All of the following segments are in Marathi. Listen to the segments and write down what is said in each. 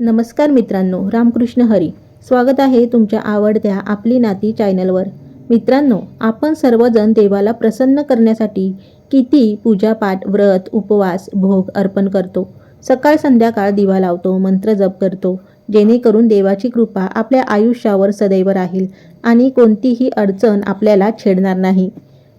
नमस्कार मित्रांनो रामकृष्ण हरी. स्वागत आहे तुमच्या आवडत्या आपली नाती चॅनलवर. मित्रांनो आपण सर्वजण देवाला प्रसन्न करण्यासाठी किती पूजापाठ व्रत उपवास भोग अर्पण करतो. सकाळ संध्याकाळ दिवा लावतो मंत्र जप करतो जेणेकरून देवाची कृपा आपल्या आयुष्यावर सदैव राहील आणि कोणतीही अडचण आपल्याला छेडणार नाही.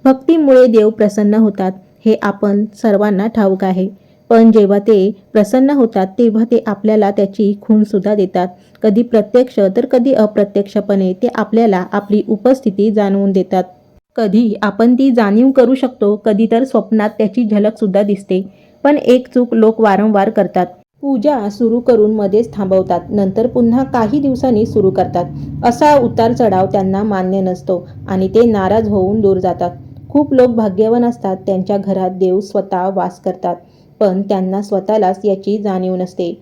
भक्तीमुळे देव प्रसन्न होतात हे आपण सर्वांना ठाऊक आहे. पण जेव्हा ते प्रसन्न होतात तेव्हा ते आपल्याला त्याची खूणसुद्धा देतात. कधी प्रत्यक्ष तर कधी अप्रत्यक्षपणे ते आपल्याला आपली उपस्थिती जाणवून देतात. कधी आपण ती जाणीव करू शकतो कधी तर स्वप्नात त्याची झलकसुद्धा दिसते. पण एक चूक लोक वारंवार करतात. पूजा सुरू करून मध्येच थांबवतात. नंतर पुन्हा काही दिवसांनी सुरू करतात. असा उतार चढाव त्यांना मान्य नसतो आणि ते नाराज होऊन दूर जातात. खूप लोक भाग्यवान असतात. त्यांच्या घरात देव स्वतः वास करतात. पण त्यांना स्वतःलाच याची जाणीव नसते.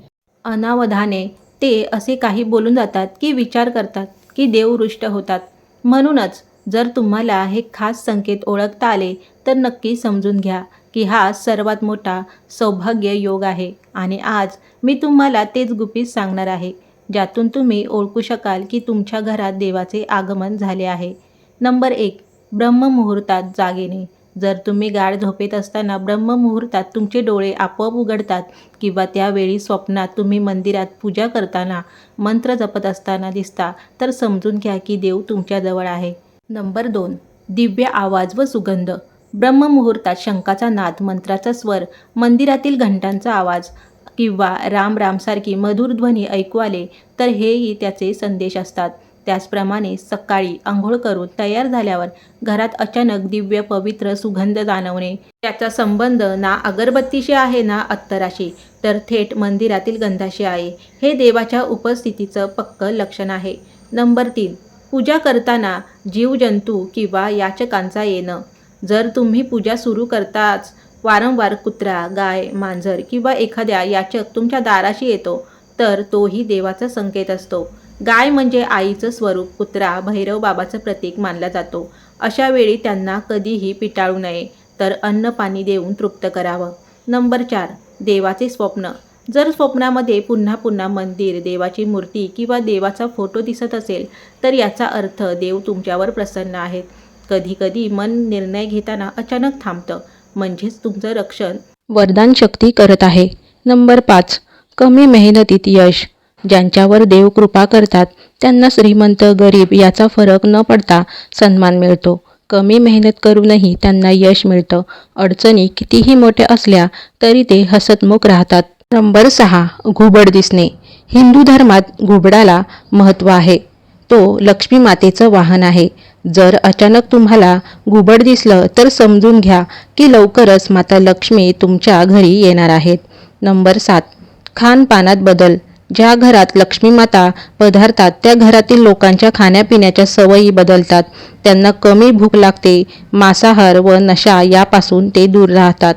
अनावधाने ते असे काही बोलून जातात की विचार करतात की देव रुष्ट होतात. म्हणूनच जर तुम्हाला हे खास संकेत ओळखता आले तर नक्की समजून घ्या की हा सर्वात मोठा सौभाग्य योग आहे आणि आज मी तुम्हाला तेच गुपित सांगणार आहे ज्यातून तुम्ही ओळखू शकाल की तुमच्या घरात देवाचे आगमन झाले आहे. नंबर एक ब्रह्ममुहूर्तात जागेने. जर तुम्ही गाढ झोपेत असताना ब्रह्ममुहूर्तात तुमचे डोळे आपोआप उघडतात किंवा त्यावेळी स्वप्नात तुम्ही मंदिरात पूजा करताना मंत्र जपत असताना दिसता तर समजून घ्या की देव तुमच्याजवळ आहे. नंबर दोन. दिव्य आवाज व सुगंध. ब्रह्ममुहूर्तात शंखाचा नाद मंत्राचा स्वर मंदिरातील घंटांचा आवाज किंवा राम रामसारखी मधुर ध्वनी ऐकू आले तर हेही त्याचे संदेश असतात. त्याचप्रमाणे सकाळी आंघोळ करून तयार झाल्यावर घरात अचानक दिव्य पवित्र सुगंध जाणवणे. त्याचा संबंध ना अगरबत्तीशी आहे ना अत्तराशी. तर थेट मंदिरातील गंधाशी आहे. हे देवाच्या उपस्थितीचं पक्क लक्षण आहे. नंबर तीन. पूजा करताना जीवजंतू किंवा याचकांचा येणं. जर तुम्ही पूजा सुरू करताच वारंवार कुत्रा गाय मांजर किंवा एखाद्या याचक तुमच्या दाराशी येतो तर तोही देवाचा संकेत असतो. गाय म्हणजे आईचं स्वरूप कुत्रा भैरव बाबाचं प्रतीक मानला जातो. अशा वेळी त्यांना कधीही पिटाळू नये तर अन्न पाणी देऊन तृप्त करावं. नंबर चार देवाचे स्वप्न. जर स्वप्नामध्ये पुन्हा पुन्हा मंदिर देवाची मूर्ती किंवा देवाचा फोटो दिसत असेल तर याचा अर्थ देव तुमच्यावर प्रसन्न आहेत. कधीकधी मन निर्णय घेताना अचानक थांबतं. म्हणजेच तुमचं रक्षण वरदान शक्ती करत आहे. नंबर पाच कमी मेहनतीत यश ज्यांच्यावर देव कृपा करतात त्यांना श्रीमंत गरीब याचा फरक न पडता सन्मान मिळतो. कमी मेहनत करूनही त्यांना यश मिळतं. अडचणी कितीही मोठ्या असल्या तरी ते हसतमुख राहतात. नंबर सहा घुबड दिसणे. हिंदू धर्मात घुबडाला महत्त्व आहे. तो लक्ष्मी मातेचं वाहन आहे. जर अचानक तुम्हाला घुबड दिसलं तर समजून घ्या की लवकरच माता लक्ष्मी तुमच्या घरी येणार आहेत. नंबर सात खानपानात बदल. ज्या घरात लक्ष्मीमाता पधारतात त्या घरातील लोकांच्या खाण्यापिण्याच्या सवयी बदलतात. त्यांना कमी भूक लागते मांसाहार व नशा यापासून ते दूर राहतात.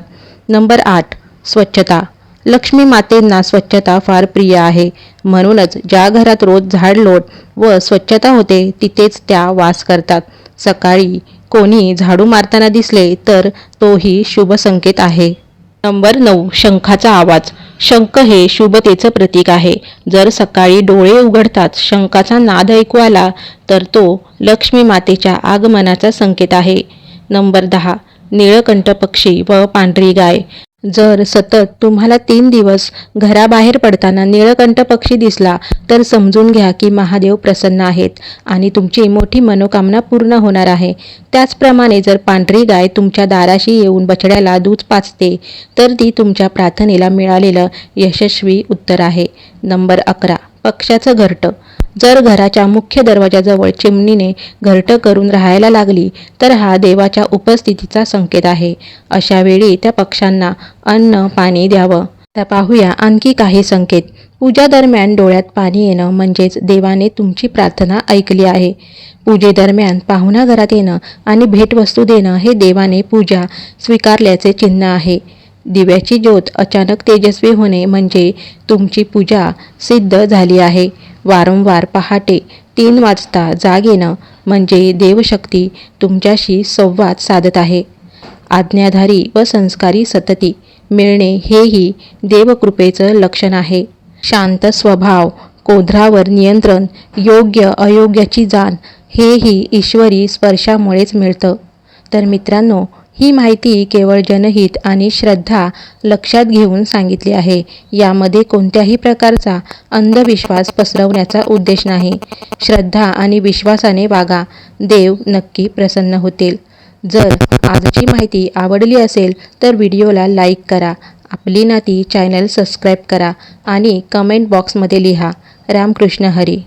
नंबर आठ स्वच्छता. लक्ष्मी मातेंना स्वच्छता फार प्रिय आहे. म्हणूनच ज्या घरात रोज झाडलोट व स्वच्छता होते तिथेच त्या वास करतात. सकाळी कोणी झाडू मारताना दिसले तर तोही शुभ संकेत आहे. नंबर नऊ शंखाचा आवाज. शंख हे शुभतेचं प्रतीक आहे. जर सकाळी डोळे उघडतात शंखाचा नाद ऐकू आला तर तो लक्ष्मी मातेच्या आगमनाचा संकेत आहे. नंबर दहा. निळकंठ पक्षी व पांढरी गाय. जर सतत तुम्हाला तीन दिवस घराबाहेर पडताना निळकंठ पक्षी दिसला तर समजून घ्या की महादेव प्रसन्न आहेत आणि तुमची मोठी मनोकामना पूर्ण होणार आहे. त्याचप्रमाणे जर पांढरी गाय तुमच्या दाराशी येऊन बछड्याला दूध पाचते तर ती तुमच्या प्रार्थनेला मिळालेलं यशस्वी उत्तर आहे. नंबर अकरा. पक्षाचं घरटं. जर घराच्या मुख्य दरवाजाजवळ चिमणीने घरटं करून राहायला लागली तर हा देवाच्या उपस्थितीचा संकेत आहे. अशा वेळी त्या पक्ष्यांना अन्न पाणी द्यावं. आता पाहूया आणखी काही संकेत. पूजा दरम्यान डोळ्यात पाणी येणं म्हणजेच देवाने तुमची प्रार्थना ऐकली आहे. पूजेदरम्यान पाहुणा घरात येणं आणि भेटवस्तू देणं हे देवाने पूजा स्वीकारल्याचे चिन्ह आहे. दिव्याची ज्योत अचानक तेजस्वी होणे म्हणजे तुमची पूजा सिद्ध झाली आहे. वारंवार पहाटे तीन वाजता जाग येणं म्हणजे देवशक्ती तुमच्याशी संवाद साधत आहे. आज्ञाधारी व संस्कारी सतती मिळणे हेही देवकृपेचं लक्षण आहे. शांत स्वभाव कोधरावर नियंत्रण योग्य अयोग्याची जाण हेही ईश्वरी स्पर्शामुळेच मिळतं. तर मित्रांनो ही माहिती केवळ जनहित आणि श्रद्धा लक्षात घेऊन सांगितली आहे. यामध्ये कोणत्याही प्रकारचा अंधविश्वास पसरवण्याचा उद्देश नाही. श्रद्धा आणि विश्वासाने वागा देव नक्की प्रसन्न होतील. जर आजची माहिती आवडली असेल तर व्हिडिओला लाईक करा आपली नाती चॅनल सबस्क्राईब करा आणि कमेंट बॉक्समध्ये लिहा. रामकृष्ण हरी.